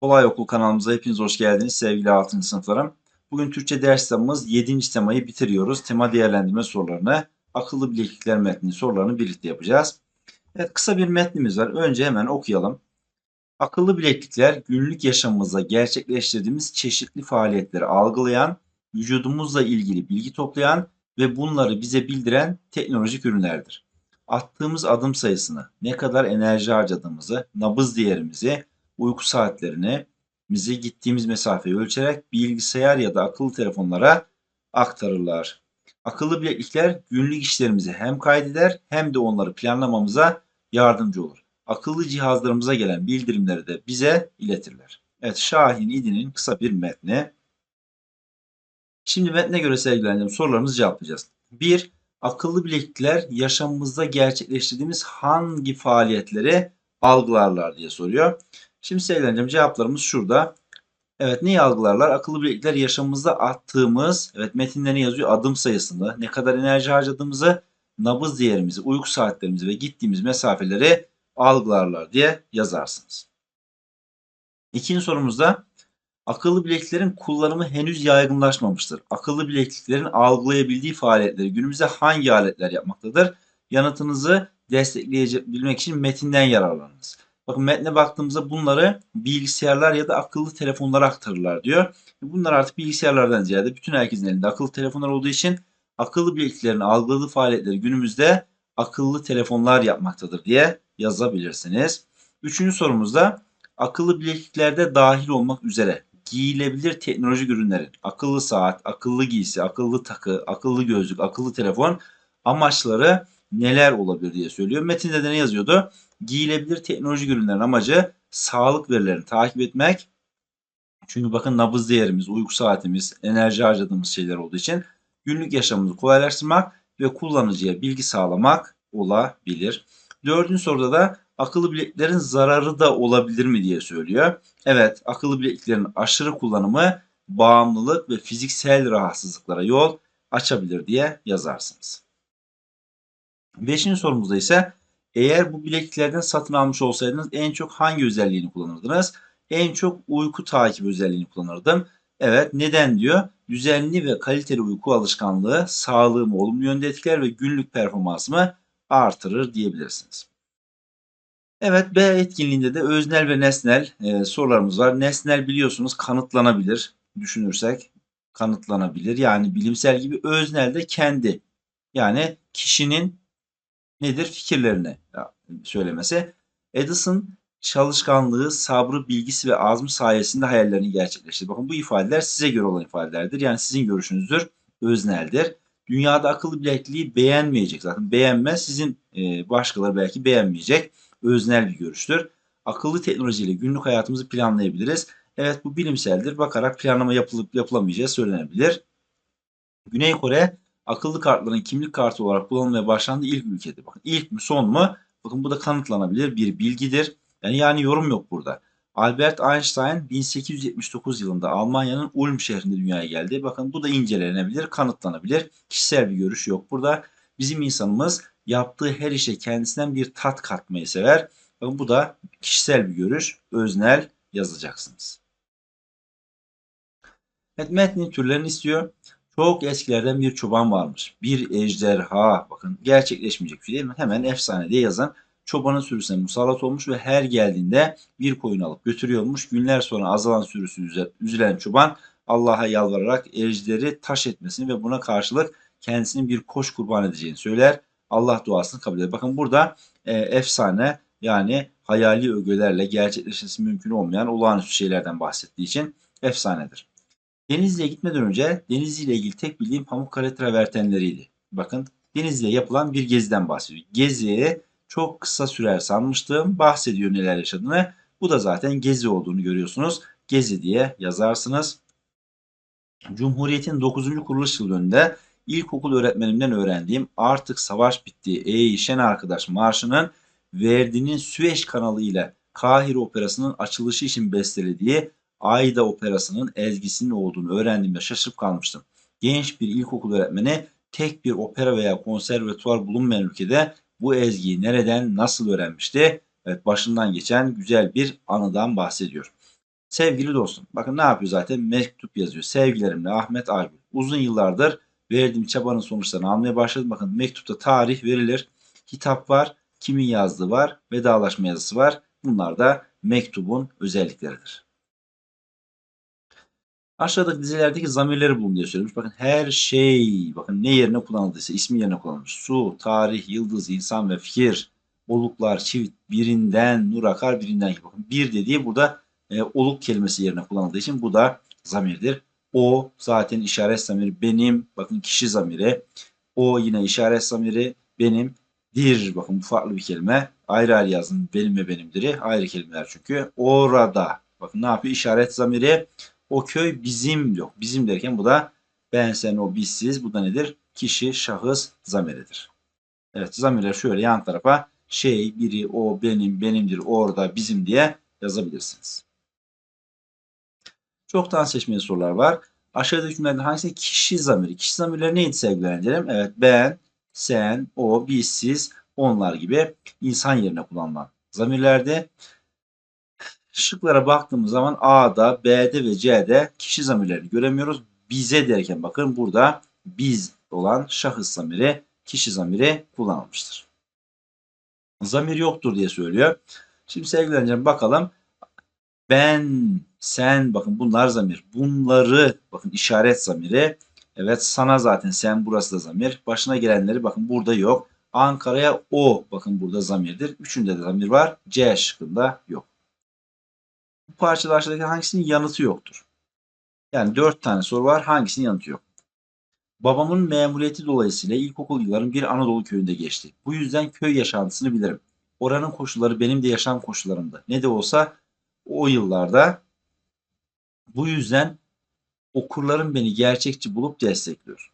Kolay Okul kanalımıza hepiniz hoş geldiniz sevgili 6. sınıflarım. Bugün Türkçe ders temamız 7. temayı bitiriyoruz. Tema değerlendirme sorularını, akıllı bileklikler metni sorularını birlikte yapacağız. Evet kısa bir metnimiz var. Önce hemen okuyalım. Akıllı bileklikler günlük yaşamımızda gerçekleştirdiğimiz çeşitli faaliyetleri algılayan, vücudumuzla ilgili bilgi toplayan ve bunları bize bildiren teknolojik ürünlerdir. Attığımız adım sayısını, ne kadar enerji harcadığımızı, nabız değerimizi, uyku saatlerini, bizi gittiğimiz mesafeyi ölçerek bilgisayar ya da akıllı telefonlara aktarırlar. Akıllı bileklikler günlük işlerimizi hem kaydeder hem de onları planlamamıza yardımcı olur. Akıllı cihazlarımıza gelen bildirimleri de bize iletirler. Evet Şahin İdi'nin kısa bir metni. Şimdi metne göre sevgileneceğim sorularımızı cevaplayacağız. 1. Akıllı bileklikler yaşamımızda gerçekleştirdiğimiz hangi faaliyetleri algılarlar diye soruyor. Şimdi sevgileneceğim cevaplarımız şurada. Evet neyi algılarlar? Akıllı bileklikler yaşamımızda attığımız, evet metinde ne yazıyor? Adım sayısını, ne kadar enerji harcadığımızı, nabız değerimizi, uyku saatlerimizi ve gittiğimiz mesafeleri algılarlar diye yazarsınız. İkinci sorumuzda akıllı bilekliklerin kullanımı henüz yaygınlaşmamıştır. Akıllı bilekliklerin algılayabildiği faaliyetleri günümüzde hangi aletler yapmaktadır? Yanıtınızı destekleyebilmek için metinden yararlanınız. Bakın metne baktığımızda bunları bilgisayarlar ya da akıllı telefonlara aktarırlar diyor. Bunlar artık bilgisayarlardan ziyade bütün herkesin elinde akıllı telefonlar olduğu için akıllı bilekliklerin algıladığı faaliyetleri günümüzde akıllı telefonlar yapmaktadır diye yazabilirsiniz. Üçüncü sorumuzda akıllı bilekliklerde dahil olmak üzere giyilebilir teknolojik ürünlerin akıllı saat, akıllı giysi, akıllı takı, akıllı gözlük, akıllı telefon amaçları neler olabilir diye söylüyor. Metinde de ne yazıyordu? Giyilebilir teknolojik ürünlerin amacı sağlık verilerini takip etmek. Çünkü bakın nabız değerimiz, uyku saatimiz, enerji harcadığımız şeyler olduğu için günlük yaşamımızı kolaylaştırmak ve kullanıcıya bilgi sağlamak olabilir. Dördüncü soruda da akıllı bileklerin zararı da olabilir mi diye söylüyor. Evet, akıllı bileklerin aşırı kullanımı bağımlılık ve fiziksel rahatsızlıklara yol açabilir diye yazarsınız. Beşinci sorumuzda ise eğer bu bilekliklerden satın almış olsaydınız en çok hangi özelliğini kullanırdınız? En çok uyku takip özelliğini kullanırdım. Evet neden diyor? Düzenli ve kaliteli uyku alışkanlığı sağlığımı olumlu yönde etkiler ve günlük performansımı artırır diyebilirsiniz. Evet B etkinliğinde de öznel ve nesnel e, sorularımız var. Nesnel biliyorsunuz kanıtlanabilir düşünürsek kanıtlanabilir. Yani bilimsel gibi öznel de kendi yani kişinin nedir fikirlerini söylemesi. Edison çalışkanlığı, sabrı, bilgisi ve azmi sayesinde hayallerini gerçekleştirdi. Bakın bu ifadeler size göre olan ifadelerdir. Yani sizin görüşünüzdür, özneldir. Dünyada akıllı bilekliği beğenmeyecek zaten. Beğenmez. Sizin e, başkaları belki beğenmeyecek. Öznel bir görüştür. Akıllı teknolojiyle günlük hayatımızı planlayabiliriz. Evet bu bilimseldir. Bakarak planlama yapılıp yapılamayacağı söylenebilir. Güney Kore akıllı kartların kimlik kartı olarak kullanılmaya başlandığı ilk ülkedir. Bakın ilk mi son mu? Bakın bu da kanıtlanabilir bir bilgidir. Yani yani yorum yok burada. Albert Einstein 1879 yılında Almanya'nın Ulm şehrinde dünyaya geldi. Bakın bu da incelenebilir, kanıtlanabilir. Kişisel bir görüş yok burada. Bizim insanımız yaptığı her işe kendisinden bir tat katmayı sever. Bu da kişisel bir görüş, öznel yazacaksınız. Evet, metnin türlerini istiyor. Çok eskilerden bir çoban varmış. Bir ejderha. Bakın gerçekleşmeyecek bir şey değil mi? Hemen efsane diye yazan çobanın sürüsüne musallat olmuş ve her geldiğinde bir koyun alıp götürüyormuş. Günler sonra azalan sürüsü üzülen çoban Allah'a yalvararak ejderi taş etmesini ve buna karşılık kendisinin bir koş kurban edeceğini söyler. Allah duasını kabul eder. Bakın burada e, efsane yani hayali ögelerle gerçekleşmesi mümkün olmayan olağanüstü şeylerden bahsettiği için efsanedir. Denizli'ye gitmeden önce Denizli ile ilgili tek bildiğim Pamukkale travertenleriydi. Bakın Denizli'ye yapılan bir geziden bahsediyor. Geziye çok kısa sürer sanmıştım. Bahsediyor neler yaşadığını. Bu da zaten gezi olduğunu görüyorsunuz. Gezi diye yazarsınız. Cumhuriyet'in 9. kuruluş yıl dönümünde ilkokul öğretmenimden öğrendiğim artık savaş bitti ey şen arkadaş marşının Verdi'nin Süveyş kanalı ile Kahire Operası'nın açılışı için bestelediği Ayda Operası'nın ezgisinin olduğunu öğrendiğimde şaşırıp kalmıştım. Genç bir ilkokul öğretmeni tek bir opera veya konservatuvar bulunmayan ülkede bu ezgiyi nereden nasıl öğrenmişti? Evet başından geçen güzel bir anıdan bahsediyor. Sevgili dostum bakın ne yapıyor zaten mektup yazıyor. Sevgilerimle Ahmet Aygül. Uzun yıllardır verdiğim çabanın sonuçlarını almaya başladım. Bakın mektupta tarih verilir. Kitap var. Kimin yazdığı var. Vedalaşma yazısı var. Bunlar da mektubun özellikleridir. Aşağıdaki dizilerdeki zamirleri bulun diye söylemiş. Bakın her şey, bakın ne yerine kullanıldıysa ismi yerine kullanılmış. Su, tarih, yıldız, insan ve fikir, oluklar, çivit, birinden nur akar, birinden ki. Bakın bir dediği burada e, oluk kelimesi yerine kullanıldığı için bu da zamirdir. O zaten işaret zamiri benim, bakın kişi zamiri. O yine işaret zamiri benim. Dir, bakın bu farklı bir kelime. Ayrı ayrı yazın benim ve benimdiri. Ayrı kelimeler çünkü. Orada, bakın ne yapıyor? İşaret zamiri o köy bizim yok. Bizim derken bu da ben, sen, o, biz, siz. Bu da nedir? Kişi, şahıs, zamiridir. Evet zamirler şöyle yan tarafa şey, biri, o, benim, benimdir, orada, bizim diye yazabilirsiniz. Çoktan seçmeli sorular var. Aşağıdaki cümlelerden hangisi kişi zamiri? Kişi zamirleri neydi sevgili öğrencilerim? Evet ben, sen, o, biz, siz, onlar gibi insan yerine kullanılan zamirlerde Şıklara baktığımız zaman A'da, B'de ve C'de kişi zamirlerini göremiyoruz. Bize derken bakın burada biz olan şahıs zamiri, kişi zamiri kullanılmıştır. Zamir yoktur diye söylüyor. Şimdi sevgili öğrencilerim bakalım. Ben, sen bakın bunlar zamir. Bunları bakın işaret zamiri. Evet sana zaten sen burası da zamir. Başına gelenleri bakın burada yok. Ankara'ya o bakın burada zamirdir. Üçünde de zamir var. C şıkkında yok. Bu parçada aşağıdaki hangisinin yanıtı yoktur? Yani dört tane soru var. Hangisinin yanıtı yok? Babamın memuriyeti dolayısıyla ilkokul yıllarım bir Anadolu köyünde geçti. Bu yüzden köy yaşantısını bilirim. Oranın koşulları benim de yaşam koşullarımdı. Ne de olsa o yıllarda bu yüzden okurlarım beni gerçekçi bulup destekliyor.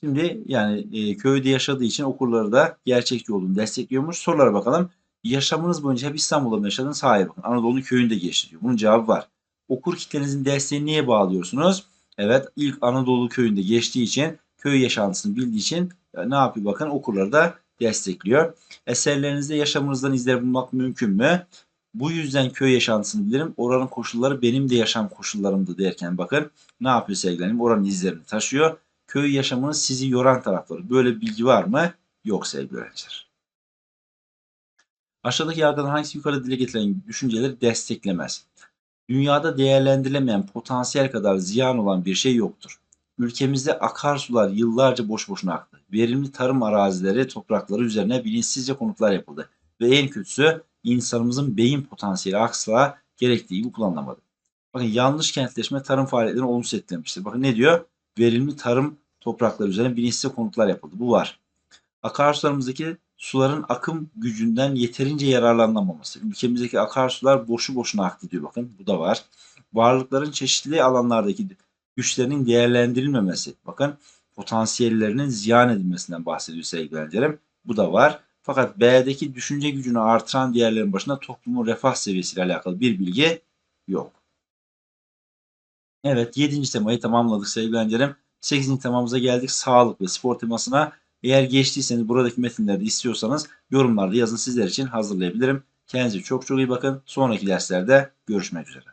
Şimdi yani e, köyde yaşadığı için okurları da gerçekçi olduğunu destekliyormuş. Sorulara bakalım. Yaşamınız boyunca hep İstanbul'da mı yaşadınız? Hayır bakın Anadolu köyünde geçti. Bunun cevabı var. Okur kitlenizin desteğini niye bağlıyorsunuz? Evet ilk Anadolu köyünde geçtiği için köy yaşantısını bildiği için e, ne yapıyor bakın okurları da destekliyor. Eserlerinizde yaşamınızdan izler bulmak mümkün mü? Bu yüzden köy yaşantısını bilirim. Oranın koşulları benim de yaşam koşullarımdı derken bakın ne yapıyor sevgilerim? Oranın izlerini taşıyor. Köy yaşamının sizi yoran tarafları. Böyle bilgi var mı? Yok sevgili öğrenciler. Aşağıdaki yargıdan hangisi yukarıda dile getirilen düşünceleri desteklemez? Dünyada değerlendirilemeyen potansiyel kadar ziyan olan bir şey yoktur. Ülkemizde akarsular yıllarca boş boşuna aktı. Verimli tarım arazileri, toprakları üzerine bilinçsizce konutlar yapıldı. Ve en kötüsü insanımızın beyin potansiyeli asla gerektiği gibi kullanılamadı. Bakın yanlış kentleşme tarım faaliyetlerini olumsuz etkilemiştir. Bakın ne diyor? Verimli tarım toprakları üzerine bilinçsizce konutlar yapıldı. Bu var. Akarsularımızdaki suların akım gücünden yeterince yararlanamaması. Ülkemizdeki akarsular boşu boşuna aktı diyor bakın. Bu da var. Varlıkların çeşitli alanlardaki güçlerinin değerlendirilmemesi. Bakın potansiyellerinin ziyan edilmesinden bahsediyor sevgili. Bu da var. Fakat B'deki düşünce gücünü artıran diğerlerin başında toplumun refah seviyesiyle alakalı bir bilgi yok. Evet 7. temayı tamamladık sevgili öğrencilerim. 8. temamıza geldik. Sağlık ve spor temasına. Eğer geçtiyseniz buradaki metinleri istiyorsanız yorumlarda yazın sizler için hazırlayabilirim. Kendinize çok çok iyi bakın. Sonraki derslerde görüşmek üzere.